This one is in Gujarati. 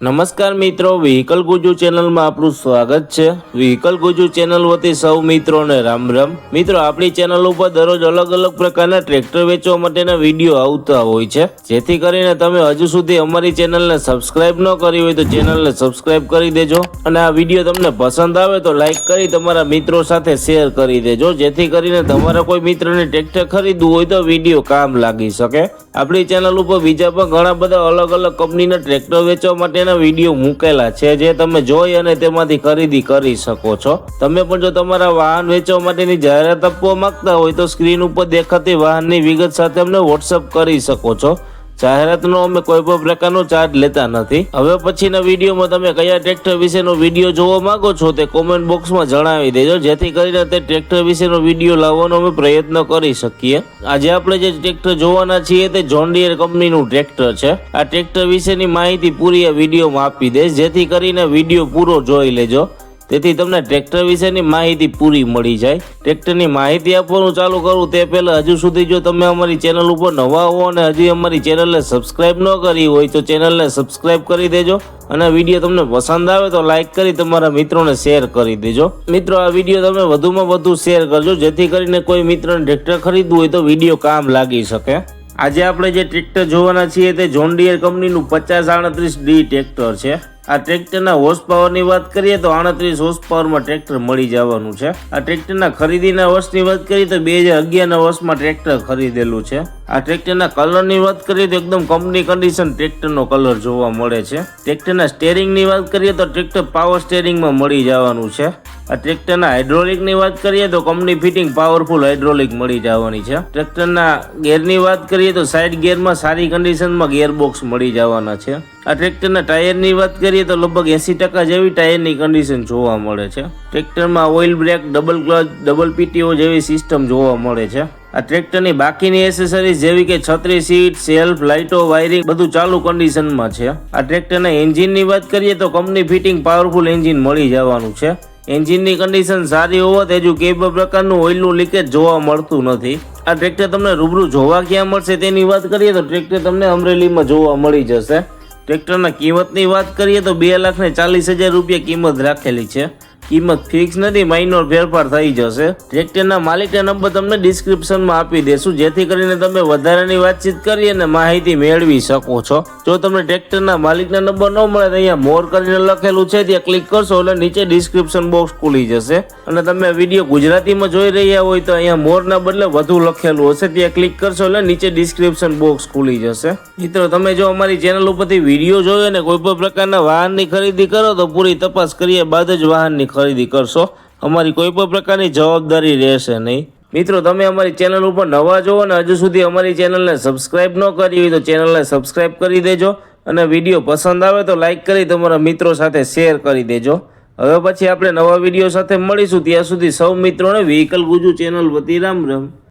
નમસ્કાર મિત્રો વ્હીકલ ગુજુ ચેનલમાં આપણું સ્વાગત છે. વ્હીકલ ગુજુ ચેનલ વતી સૌ મિત્રોને રામ રામ. મિત્રો, આપણી ચેનલ ઉપર દરરોજ અલગ અલગ પ્રકારના ટ્રેક્ટર વેચવા માટેના વીડિયો આવતા હોય છે. જેથી કરીને તમે હજુ સુધી અમારી ચેનલને સબસ્ક્રાઇબ ન કરી હોય તો ચેનલને સબસ્ક્રાઇબ કરી દેજો. અને આ વીડિયો તમને પસંદ આવે તો લાઇક કરી તમારા મિત્રો સાથે શેર કરી દેજો. જેથી કરીને તમારા કોઈ મિત્રને ટ્રેક્ટર ખરીદવું હોય તો વીડિયો કામ લાગી શકે. આપણી ચેનલ ઉપર બીજા પણ ઘણા બધા અલગ અલગ કંપનીના ટ્રેક્ટર વેચવા માટેના વીડિયો મૂકેલા છે, જે તમે જોઈ અને તેમાંથી ખરીદી કરી શકો છો. તમે પણ જો તમારા વાહન વેચવા માટેની જાહેરાત આપવા માંગતા હોય તો સ્ક્રીન ઉપર દેખાતી વાહનની વિગત સાથે અમને વોટ્સઅપ કરી શકો છો. જાહેરાતનો અમે કોઈ પણ પ્રકારનો ચાર્જ લેતા નથી. હવે પછીના વિડીયોમાં તમે કયા ટ્રેક્ટર વિશેનો વીડિયો જોવા માંગો છો તે કોમેન્ટ બોક્સમાં જણાવી દેજો, જેથી કરીને તે ટ્રેક્ટર વિશેનો વીડિયો લાવવાનો અમે પ્રયત્ન કરી શકીએ. આજે આપણે જે ટ્રેક્ટર જોવાના છીએ તે જોન્ડિયર કંપનીનું ટ્રેક્ટર છે. આ ટ્રેક્ટર વિશેની માહિતી પૂરી આ વિડીયોમાં આપી દઈશ, જેથી કરીને વીડિયો પૂરો જોઈ લેજો. તેથી તમને ટ્રેક્ટર વિશેની માહિતી પૂરી મળી જાય. ટ્રેક્ટરની માહિતી આપવાનું ચાલુ કરું તે પહેલાં હજુ સુધી જો તમે અમારી ચેનલ ઉપર નવા હો અને હજી અમારી ચેનલને સબસ્ક્રાઇબ ન કરી હોય તો ચેનલને સબસ્ક્રાઇબ કરી દેજો અને વીડિયો તમને પસંદ આવે તો લાઇક કરી તમારા મિત્રોને શેર કરી દેજો. મિત્રો, આ વીડિયો તમે વધુમાં વધુ શેર કરજો, જેથી કરીને કોઈ મિત્રને ટ્રેક્ટર ખરીદવું હોય તો વીડિયો કામ લાગી શકે. આજે આપણે જે ટ્રેક્ટર જોવાના છીએ તે જોન ડીયર કંપનીનું પચાસ આડત્રીસ ડી ટ્રેક્ટર છે. આ ટ્રેક્ટરના હોર્સ પાવરની વાત કરીએ તો આડત્રીસ હોર્સ પાવરમાં ટ્રેક્ટર મળી જવાનું છે. આ ટ્રેક્ટરના ખરીદીના વર્ષની વાત કરીએ તો બે હજાર અગિયારના વર્ષમાં ટ્રેક્ટર ખરીદેલું છે. આ ટ્રેક્ટરના કલરની વાત કરીએ તો એકદમ કંપની કન્ડિશન ટ્રેક્ટરનો કલર જોવા મળે છે. ટ્રેક્ટરના સ્ટેરિંગની વાત કરીએ તો ટ્રેક્ટર પાવર સ્ટેરિંગમાં મળી જવાનું છે. આ ટ્રેક્ટરના હાઇડ્રોલિકની વાત કરીએ તો કંપની ફિટિંગ પાવરફુલ હાઇડ્રોલિક મળી જવાની છે. ટ્રેક્ટરના ગેરની વાત કરીએ તો સાઇડ ગેરમાં સારી કન્ડિશનમાં ગેરબોક્સ મળી જવાના છે. આ ટ્રેક્ટરના ટાયરની વાત કરીએ તો લગભગ એંસી ટકા જેવી ટાયરની કન્ડિશન જોવા મળે છે. ટ્રેક્ટરમાં oil brake double clutch double PTO જેવી સિસ્ટમ જોવા મળે છે. આ ટ્રેક્ટરની બાકીની એસેસરીઝ જેવી કે છત્રી સીટ સેલ્ફ લાઇટો વાયરિંગ બધું ચાલુ કન્ડિશનમાં છે. આ ટ્રેક્ટરના એન્જિનની વાત કરીએ તો કંપની ફિટિંગ પાવરફુલ એન્જિન મળી જવાનું છે. એન્જિનની કન્ડિશન સારી હોવાથી હજુ કોઈ પણ પ્રકારનું ઓઇલનું લીકેજ જોવા મળતું નથી. આ ટ્રેક્ટર તમને રૂબરૂ જોવા ક્યાં મળશે તેની વાત કરીએ તો ટ્રેક્ટર તમને અમરેલીમાં જોવા મળી જશે. ટ્રેક્ટરના કિંમતની વાત કરીએ તો બે લાખ ને ચાલીસ હજાર રૂપિયા કિંમત રાખેલી છે. કિંમત ફિક્સ નથી માઇનોર ફેરફાર થઈ જશે. ટ્રેક્ટરના માલિકના નંબર તમને ડિસ્ક્રિપ્શનમાં આપી દેશું, જેથી કરીને તમે વધારાની વાતચીત કરી અને માહિતી મેળવી શકો છો. જો તમને ટ્રેક્ટરના માલિકના નંબર ન મળે તો અહીંયા મોર કરીને લખેલું છે, ત્યાં ક્લિક કરશો એટલે નીચે ડિસ્ક્રિપ્શન બોક્સ ખુલી જશે. અને તમે વીડિયો ગુજરાતીમાં જોઈ રહ્યા હોય તો અહીંયા મોરના બદલે વધુ લખેલું હશે, ત્યાં ક્લિક કરશો એટલે નીચે ડિસ્ક્રિપ્શન બોક્સ ખુલી જશે. મિત્રો, તમે જો અમારી ચેનલ ઉપરથી વીડિયો જોયો અને કોઈ પણ પ્રકારના વાહનની ખરીદી કરો તો પૂરી તપાસ કર્યા બાદ જ વાહનની ખરીદી કરશો. અમારી કોઈ પણ પ્રકારની જવાબદારી રહેશે નહીં. મિત્રો, તમે અમારી ચેનલ ઉપર નવા જો અને હજુ સુધી અમારી ચેનલને સબસ્ક્રાઇબ ન કરી હોય તો ચેનલને સબસ્ક્રાઇબ કરી દેજો અને વીડિયો પસંદ આવે તો લાઇક કરી તમારા મિત્રો સાથે શેર કરી દેજો. હવે પછી આપણે નવા વીડિયો સાથે મળીશું. ત્યાં સુધી સૌ મિત્રોને વ્હીકલ ગુજુ ચેનલ વતી રામ રામ.